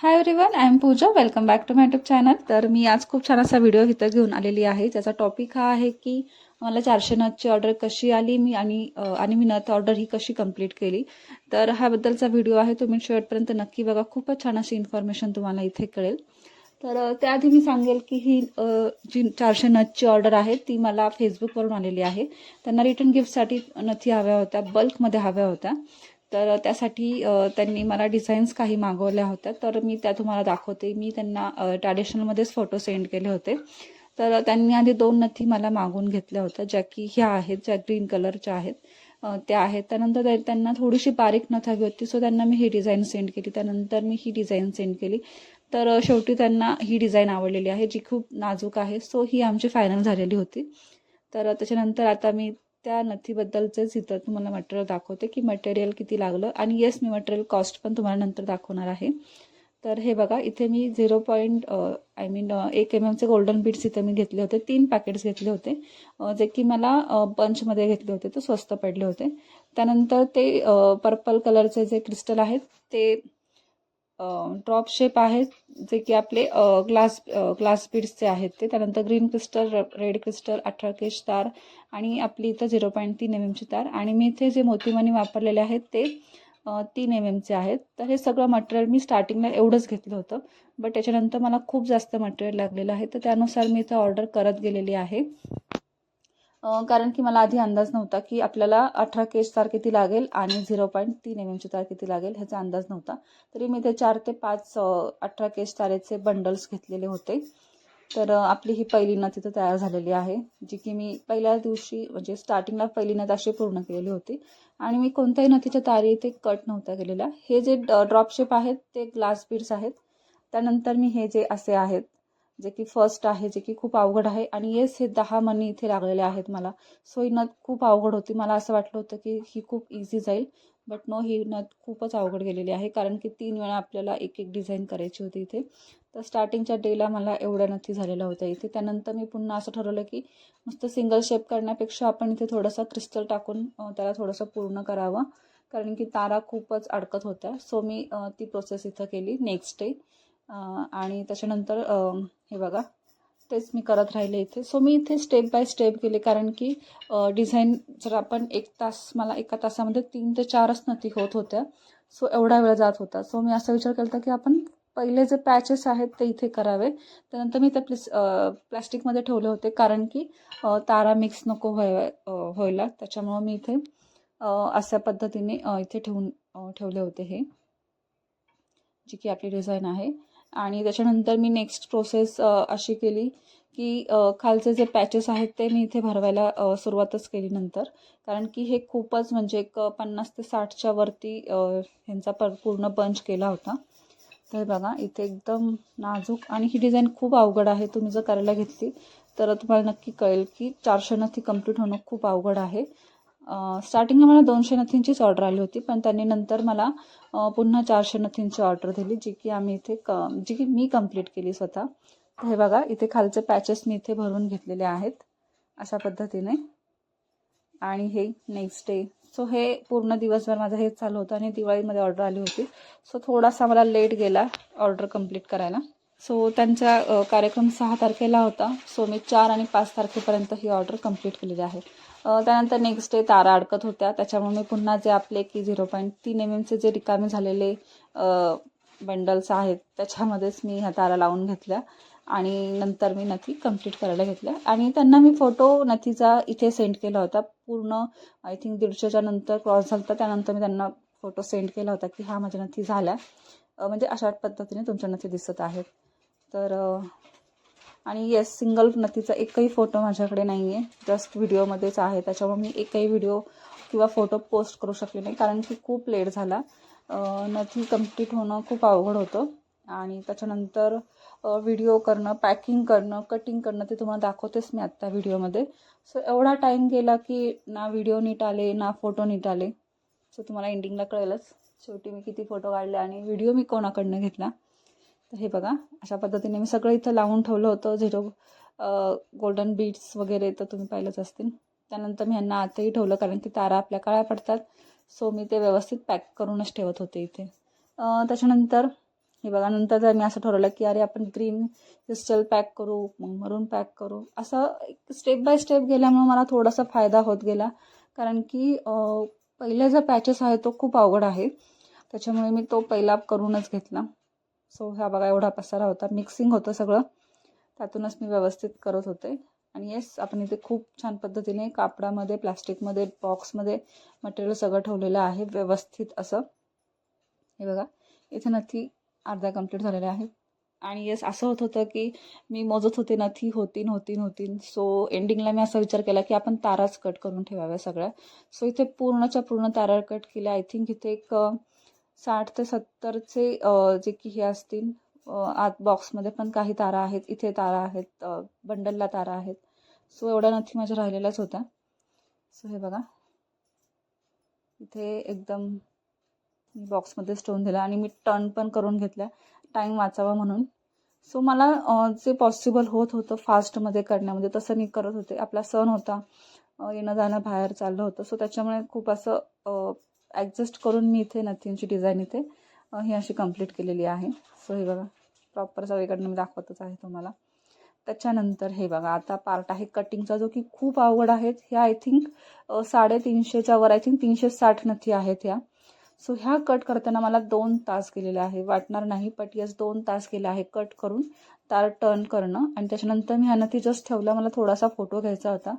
Hi everyone I am Pooja welcome back to my tube channel तर मी आज खूप छान असा व्हिडिओ इथं घेऊन आलेली आहे. त्याचा टॉपिक हा आहे की मला चारशे नथची ऑर्डर कशी आली मी आणि आणि मी नथ ऑर्डर ही कशी कंप्लीट केली. तर ह्याबद्दलचा व्हिडिओ आहे. तुम्ही शेवटपर्यंत नक्की बघा. खूपच छान अशी इन्फॉर्मेशन तुम्हाला इथे कळेल. तर त्याआधी मी सांगेल की ही जी चारशे नथची ऑर्डर आहे ती मला फेसबुकवरून आलेली आहे. त्यांना रिटर्न गिफ्टसाठी नथी हव्या होत्या बल्कमध्ये हव्या होत्या. तर त्यासाठी त्यांनी मला डिझाईन्स काही मागवल्या होत्या. तर मी त्या तुम्हाला दाखवते. मी त्यांना ट्रॅडिशनलमध्येच फोटो सेंड केले होते. तर त्यांनी आधी दोन नथी मला मागून घेतल्या होत्या ज्या की ह्या आहेत ज्या ग्रीन कलरच्या आहेत. त्या आहेत. त्यानंतर त्यांना थोडीशी बारीक नथ हवी होती सो त्यांना मी ही डिझाईन सेंड केली. त्यानंतर मी ही डिझाईन सेंड केली. तर शेवटी त्यांना ही डिझाईन आवडलेली आहे जी खूप नाजूक आहे. सो ही आमची फायनल झालेली होती. तर त्याच्यानंतर आता मी त्या नथीबद्दलचेच इथं तुम्हाला मटेरियल दाखवते की मटेरियल किती लागलं. आणि येस मी मटेरियल कॉस्ट पण तुम्हाला नंतर दाखवणार आहे. तर हे बघा इथे मी झिरो पॉईंट आय मीन एक एम एमचे गोल्डन बीट्स इथे मी घेतले होते. तीन पॅकेट्स घेतले होते. जे की मला पंचमध्ये घेतले होते. तर स्वस्त पडले होते. त्यानंतर ते पर्पल कलरचे जे क्रिस्टल आहेत ते ड्रॉप शेप आहेत जे की आपले ग्लास ग्लास बीड्सचे आहेत ते. त्यानंतर ग्रीन क्रिस्टल रेड क्रिस्टल अठरा केश तार आणि आपली इथं झिरो पॉईंट तीन एम एमची तार. आणि मी इथे जे मोतीमणी वापरलेले आहेत ते तीन एम एमचे आहेत. तर हे सगळं मटेरियल मी स्टार्टिंगला एवढंच घेतलं होतं. बट त्याच्यानंतर मला खूप जास्त मटेरियल लागलेलं आहे. तर त्यानुसार मी इथं ऑर्डर करत गेलेली आहे. कारण की मला आधी अंदाज नव्हता की आपल्याला अठरा केस तार किती लागेल आणि झिरो पॉईंट तीन एम एमची तार किती लागेल ह्याचा अंदाज नव्हता. तरी मी ते चार ते पाच अठरा केस तारेचे बंडल्स घेतलेले होते. तर आपली ही पहिली नथ तिथं तयार झालेली आहे जी की मी पहिल्या दिवशी म्हणजे स्टार्टिंगला पहिली नथ अशी पूर्ण केलेली होती. आणि मी कोणत्याही नथीच्या तारी इथे कट नव्हत्या केलेल्या. हे जे ड्रॉप शेप आहेत ते ग्लास बीड्स आहेत. त्यानंतर मी हे जे असे आहेत जे की फर्स्ट आहे जे की खूप अवघड आहे. आणि येस हे दहा मनी इथे लागलेले आहेत मला. सो ही नथ खूप अवघड होती. मला असं वाटलं होतं की ही खूप इझी जाईल. बट नो ही नथ खूपच अवघड गेलेली आहे. कारण की तीन वेळा आपल्याला एक एक डिझाईन करायची होती इथे. तर स्टार्टिंगच्या डेला मला एवढ्या नथी झालेल्या होत्या इथे. त्यानंतर मी पुन्हा असं ठरवलं की नुसतं सिंगल शेप करण्यापेक्षा आपण इथे थोडंसं क्रिस्टल टाकून त्याला थोडंसं पूर्ण करावं. कारण की तारा खूपच अडकत होत्या. सो मी ती प्रोसेस इथं केली. नेक्स्ट डे आणि त्याच्यानंतर हे बघा. तेच मी करत राहिले इथे. सो मी इथे स्टेप बाय स्टेप केले. कारण की डिझाईन जर आपण एक तास मला एका तासामध्ये तीन ते चारच नती होत होत्या. सो एवढा वेळ जात होता. सो मी असा विचार केला होता की आपण पहिले जे पॅचेस आहेत ते इथे करावे. त्यानंतर मी ते प्लिस प्लॅस्टिकमध्ये ठेवले होते. कारण की तारा मिक्स नको व्हाय व्हायला. त्याच्यामुळं मी इथे अशा पद्धतीने इथे ठेवून ठेवले होते हे. जी की आपली डिझाईन आहे. आणि त्याच्यानंतर मी नेक्स्ट प्रोसेस अशी केली की खालचे जे पॅचेस आहेत ते मी इथे भरवायला सुरुवातच केली नंतर. कारण की हे खूपच म्हणजे एक पन्नास ते साठच्या वरती ह्यांचा पर पूर्ण बंच केला होता. तर बघा इथे एकदम नाजूक आणि ही डिझाईन खूप अवघड आहे. तुम्ही जर करायला घेतली तर तुम्हाला नक्की कळेल की चारशे ती कंप्लीट होणं खूप अवघड आहे. स्टार्टिंगला मला दोनशे नथींचीच ऑर्डर आली होती पण त्यांनी नंतर मला पुन्हा चारशे नथींची ऑर्डर दिली जी की आम्ही इथे क जी की मी कंप्लीट केली स्वतः. तर हे बघा इथे खालचे पॅचेस मी इथे भरून घेतलेले आहेत अशा पद्धतीने. आणि हे नेक्स्ट डे सो हे पूर्ण दिवसभर माझं हेच चालू होतं आणि दिवाळीमध्ये ऑर्डर आली होती. सो थोडासा मला लेट गेला ऑर्डर कंप्लीट करायला. सो त्यांचा कार्यक्रम सहा तारखेला होता. सो मी चार आणि पाच तारखेपर्यंत ही ऑर्डर कंप्लीट केलेली आहे. त्यानंतर नेक्स्ट डे तारा अडकत होत्या. त्याच्यामुळे मी पुन्हा जे आपले की झिरो पॉईंट तीन एम एमचे जे रिकामे झालेले बंडल्स आहेत त्याच्यामध्येच मी ह्या तारा लावून घेतल्या. आणि नंतर मी नथी कंप्लीट करायला घेतल्या. आणि त्यांना मी फोटो नथीचा इथे सेंड केला होता. पूर्ण आय थिंक दीडशेच्या नंतर क्रॉस झाला होता त्यानंतर मी त्यांना फोटो सेंड केला होता की हा माझ्या नथी झाल्या. म्हणजे अशा पद्धतीने तुमच्या नथी दिसत आहेत. तर आणि येस सिंगल नथीचा एकही फोटो माझ्याकडे नाही आहे जस्ट व्हिडिओमध्येच आहे. त्याच्यामुळे मी एकही व्हिडिओ किंवा फोटो पोस्ट करू शकले नाही. कारण की खूप लेट झाला. नथी कंप्लीट होणं खूप अवघड होतं. आणि त्याच्यानंतर व्हिडिओ करणं पॅकिंग करणं कटिंग करणं ते तुम्हाला दाखवतेच मी आत्ता व्हिडिओमध्ये सो एवढा टाईम गेला की ना व्हिडिओ नीट आले ना फोटो नीट आले. सो तुम्हाला एंडिंगला कळेलच. शेवटी मी किती फोटो काढले आणि व्हिडिओ मी कोणाकडनं घेतला? तर हे बघा अशा पद्धतीने मी सगळं इथं लावून ठेवलं होतं झिरो गोल्डन बीड्स वगैरे तर तुम्ही पाहिलंच असतील. त्यानंतर मी ह्यांना आतही ठेवलं कारण की तारा आपल्या काळ्या पडतात. सो मी ते व्यवस्थित पॅक करूनच ठेवत होते इथे. त्याच्यानंतर हे बघा नंतर जर मी असं ठरवलं की अरे आपण ग्रीन क्रिस्टल पॅक करू मग मरून पॅक करू असं स्टेप बाय स्टेप गेल्यामुळे मला थोडासा फायदा होत गेला. कारण की पहिला जो पॅचेस आहे तो खूप अवघड आहे. त्याच्यामुळे मी तो पहिला करूनच घेतला. सो हा बघा एवढा पसारा होता. मिक्सिंग होतं सगळं. त्यातूनच मी व्यवस्थित करत होते. आणि येस आपण इथे खूप छान पद्धतीने कापडामध्ये प्लास्टिकमध्ये बॉक्समध्ये मटेरियल सगळं ठेवलेलं आहे. व्यवस्थित असं. हे बघा. इथे नथी अर्धा कंप्लीट झालेला आहे. आणि येस असं होत होतं की मी मोजत होते नथी होतीन होतीन होतीन. सो एंडिंगला मी असा विचार केला की आपण ताराच कट करून ठेवाव्या सगळ्या. सो इथे पूर्णच्या पूर्ण तारा कट केल्या. आय थिंक इथे एक साठ ते सत्तरचे जे की हे असतील आत बॉक्समध्ये पण काही तारा आहेत इथे तारा आहेत बंडलला तारा आहेत. सो एवढ्या नथी माझ्या राहिलेल्याच होत्या. सो हे बघा. इथे एकदम मी बॉक्समध्ये स्टोन दिला आणि मी टर्न पण करून घेतल्या. टाईम वाचावा म्हणून. सो मला जे पॉसिबल होत होतं फास्टमध्ये करण्यामध्ये तसं मी करत होते. आपला सण होता. येणं जाणं बाहेर चाललं होतं. सो त्याच्यामुळे खूप असं ॲडजस्ट करून मी इथे नथींची डिझाईन इथे ही अशी कंप्लीट केलेली आहे. सो हे बघा प्रॉपर सगळीकडनं मी दाखवतच आहे तुम्हाला. त्याच्यानंतर हे बघा आता पार्ट आहे कटिंगचा जो की खूप अवघड आहेत ह्या आय थिंक साडेतीनशेच्या वर आय थिंक तीनशे साठ नथी आहेत ह्या. सो ह्या कट करताना मला दोन तास गेलेले आहे. वाटणार नाही बट यस दोन तास केले आहे कट करून. तार टर्न करणं. आणि त्याच्यानंतर मी ह्या नथी जस्ट ठेवला. मला थोडासा फोटो घ्यायचा होता.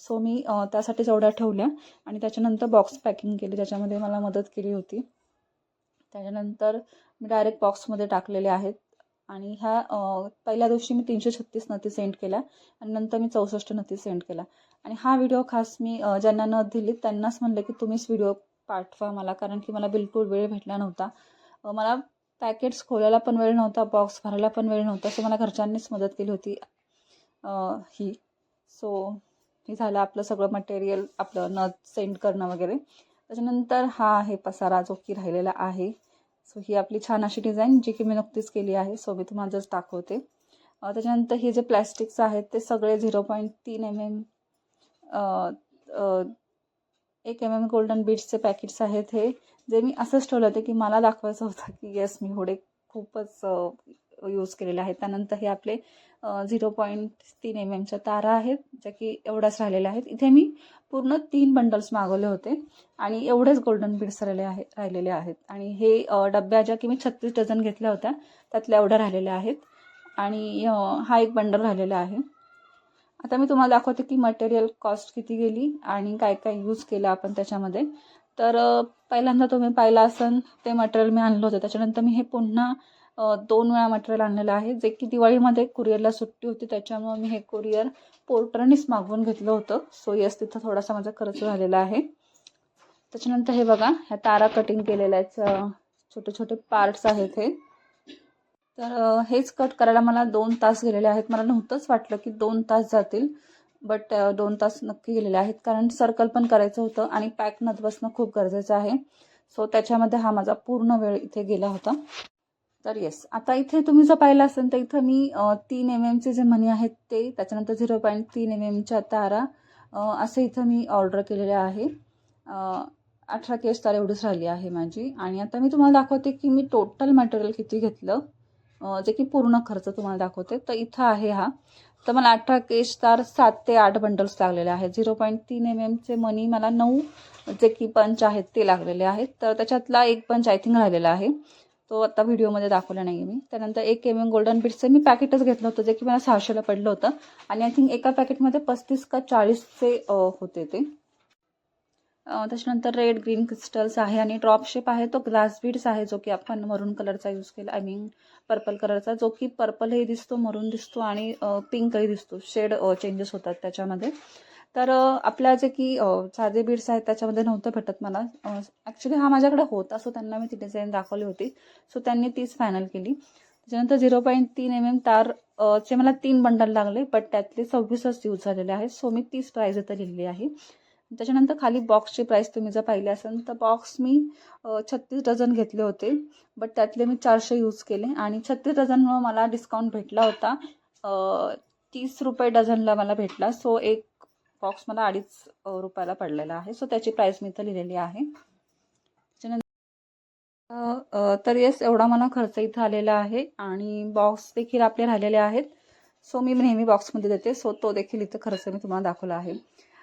सो मी त्यासाठी त्यासाठीच ठेवल्या आणि त्याच्यानंतर बॉक्स पॅकिंग केली त्याच्यामध्ये मला मदत केली होती. त्याच्यानंतर मी डायरेक्ट बॉक्समध्ये टाकलेले आहेत आणि ह्या पहिल्या दिवशी मी तीनशे छत्तीस नथी सेंड केल्या आणि नंतर मी चौसष्ट नथी सेंड केला आणि हा व्हिडिओ खास मी ज्यांना न दिली त्यांनाच म्हणलं की तुम्हीच व्हिडिओ पाठवा मला कारण की मला बिलकुल वेळ भेटला नव्हता. मला पॅकेट्स खोलायला पण वेळ नव्हता बॉक्स भरायला पण वेळ नव्हता सो मला घरच्यांनीच मदत केली होती ही. सो हे झालं आपलं सगळं मटेरियल आपलं नथ सेंड करणं वगैरे. त्याच्यानंतर हा आहे पसारा जो की राहिलेला आहे. सो ही आपली छान अशी डिझाईन जी की मी नुकतीच केली आहे. सो मी तुम्हाला जस्ट दाखवते. त्याच्यानंतर हे जे प्लॅस्टिक्स आहेत ते सगळे झिरो पॉईंट तीन एम एम एक एम एम गोल्डन बीड्सचे पॅकेट्स आहेत हे. जे मी असंच ठेवलं होतं की मला दाखवायचं होतं की येस मी होडे खूपच यूज केलेले आहेत. त्यानंतर हे आपले झिरो पॉईंट तीन एम एमच्या तारा आहेत ज्या की एवढ्याच राहिलेल्या आहेत. इथे मी पूर्ण तीन बंडल्स मागवले होते आणि एवढेच गोल्डन बीड्स राहिलेले आहे राहिलेले आहेत. आणि हे डब्या ज्या की मी छत्तीस डझन घेतल्या होत्या त्यातल्या एवढ्या राहिलेल्या आहेत. आणि हा एक बंडल राहिलेला आहे. आता मी तुम्हाला दाखवते की मटेरियल कॉस्ट किती गेली आणि काय काय यूज केलं आपण त्याच्यामध्ये. तर पहिल्यांदा तुम्ही पाहिलं असन ते मटेरियल मी आणलं होतं. त्याच्यानंतर मी हे पुन्हा दोन वेळा मटेरियल आणलेलं आहे. जे की दिवाळीमध्ये कुरिअरला सुट्टी होती त्याच्यामुळे मी हे कुरिअर पोर्टरनेच मागवून घेतलं होतं. सो यस तिथं थोडासा माझा खर्च झालेला आहे. त्याच्यानंतर हे बघा ह्या तारा कटिंग केलेल्याच छोटे छोटे पार्ट्स आहेत हे. तर हेच कट करायला मला दोन तास गेलेले आहेत. मला नव्हतंच वाटलं की दोन तास जातील बट दोन तास नक्की गेलेले आहेत. कारण सर्कल पण करायचं होतं आणि पॅक नत बसणं खूप गरजेचं आहे. सो त्याच्यामध्ये हा माझा पूर्ण वेळ इथे गेला होता. तर येस आता इथे तुम्ही जर पाहिलं असेल तर इथं मी तीन एम एमचे जे मनी आहेत ते त्याच्यानंतर झिरो पॉईंट तीन एम एमच्या तारा असं इथं मी ऑर्डर केलेले आहे. अठरा केस तार एवढीच राहिली आहे माझी. आणि आता मी तुम्हाला दाखवते की मी टोटल मटेरियल किती घेतलं. जे की पूर्ण खर्च तुम्हाला दाखवते. तर इथं आहे हा. तर मला अठरा केश तार सात ते आठ बंडल्स लागलेले आहेत. झिरो पॉईंट तीन एम एमचे मनी मला नऊ जे की पंच आहेत ते लागलेले आहेत. तर त्याच्यातला एक पंच आय थिंक राहिलेला आहे. तो आता व्हिडिओमध्ये दाखवला नाही मी. त्यानंतर एक एम एम गोल्डन बीट्सचं मी पॅकेटच घेतलं होतं जे की मला सहाशेला पडलं होतं. आणि आय थिंक एका पॅकेटमध्ये पस्तीस का चाळीसचे होते ते. त्याच्यानंतर रेड ग्रीन क्रिस्टल्स आहे आणि ड्रॉप शेप आहे. तो ग्लास बीड्स आहे जो की आपण मरून कलरचा यूज केला आय मीन पर्पल कलरचा जो की पर्पलही दिसतो मरून दिसतो आणि पिंकही दिसतो. शेड चेंजेस होतात त्याच्यामध्ये. तर आपल्या जे की साधे बीड्स आहेत त्याच्यामध्ये नव्हतं भेटत मला. ॲक्च्युली हा माझ्याकडे होता सो त्यांना मी ती डिझाईन दाखवली होती. सो त्यांनी तीच फायनल केली. त्याच्यानंतर झिरो पॉईंट तीन एम एम तार चे मला तीन बंडल लागले बट त्यातले सव्वीसच यूज झालेले आहेत. सो मी तीस प्राईज इथं लिहिली आहे. त्याच्यानंतर खाली बॉक्सची प्राईस तुम्ही जर पाहिली असेल तर बॉक्स मी छत्तीस डझन घेतले होते बट त्यातले मी चारशे यूज केले. आणि छत्तीस डझनमुळं मला डिस्काउंट भेटला होता तीस रुपये डझनला मला भेटला. सो एक बॉक्स मला अडीच रुपयाला पडलेला आहे. सो त्याची प्राईस मी इथं लिहिलेली आहे. त्याच्यानंतर तर येस एवढा मला खर्च इथं आलेला आहे आणि बॉक्स देखील आपले राहिलेले आहेत. सो मी नेहमी बॉक्समध्ये देते. सो तो देखील इथं खर्च मी तुम्हाला दाखवला आहे.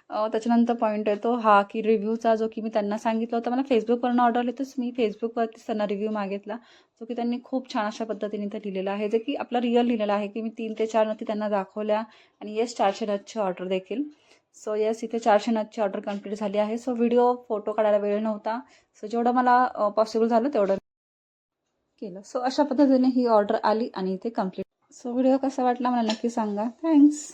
त्याच्यानंतर पॉईंट येतो हा की रिव्ह्यूचा जो की मी त्यांना सांगितलं होतं. मला फेसबुकवरनं ऑर्डर येतोच मी फेसबुकवरतीच त्यांना रिव्ह्यू मागितला. जो की त्यांनी खूप छान अशा पद्धतीने इथं लिहिलेला आहे. जे की आपला रिअल लिहिलेला आहे की मी तीन ते चार नथी त्यांना दाखवल्या. आणि येस चारशे नथची ऑर्डर देखील. सो येस इथे चारशे नथची ऑर्डर कंप्लीट झाली आहे. सो व्हिडिओ फोटो काढायला वेळ नव्हता. सो जेवढं मला पॉसिबल झालं तेवढं केलं. सो अशा पद्धतीने ही ऑर्डर आली आणि इथे कंप्लीट सो व्हिडिओ कसा वाटला मला नक्की सांगा. थँक्स